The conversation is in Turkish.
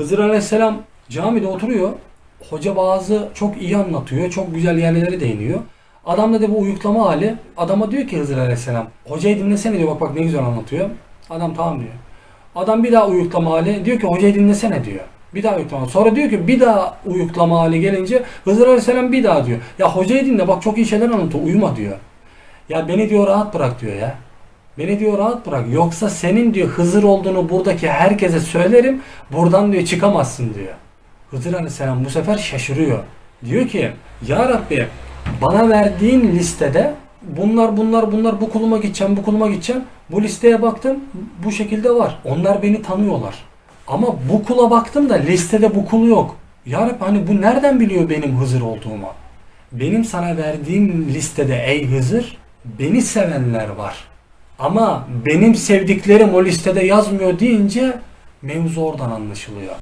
Hızır Aleyhisselam camide oturuyor. Hoca bazı çok iyi anlatıyor. Çok güzel yerlere değiniyor. Adam da bu uyuklama hali. Adama diyor ki Hızır Aleyhisselam. Hocayı dinlesene diyor. Bak bak ne güzel anlatıyor. Adam tamam diyor. Adam bir daha uyuklama hali. Diyor ki hocayı dinlesene diyor. Bir daha uyuklama. Sonra diyor ki bir daha uyuklama hali gelince Hızır Aleyhisselam bir daha diyor. Ya hocayı dinle bak çok iyi şeyler anlatıyor. Uyuma diyor. Ya beni diyor rahat bırak diyor ya. Beni diyor rahat bırak. Yoksa senin diyor Hızır olduğunu buradaki herkese söylerim. Buradan diyor çıkamazsın diyor. Hızır Aleyhisselam bu sefer şaşırıyor. Diyor ki Ya Rabbi bana verdiğin listede bunlar bunlar bunlar bu kuluma gideceğim bu kuluma gideceğim. Bu listeye baktım bu şekilde var. Onlar beni tanıyorlar. Ama bu kula baktım da listede bu kul yok. Ya Rabbi hani bu nereden biliyor benim Hızır olduğumu? Benim sana verdiğim listede ey Hızır beni sevenler var. Ama benim sevdiklerim o listede yazmıyor deyince mevzu oradan anlaşılıyor.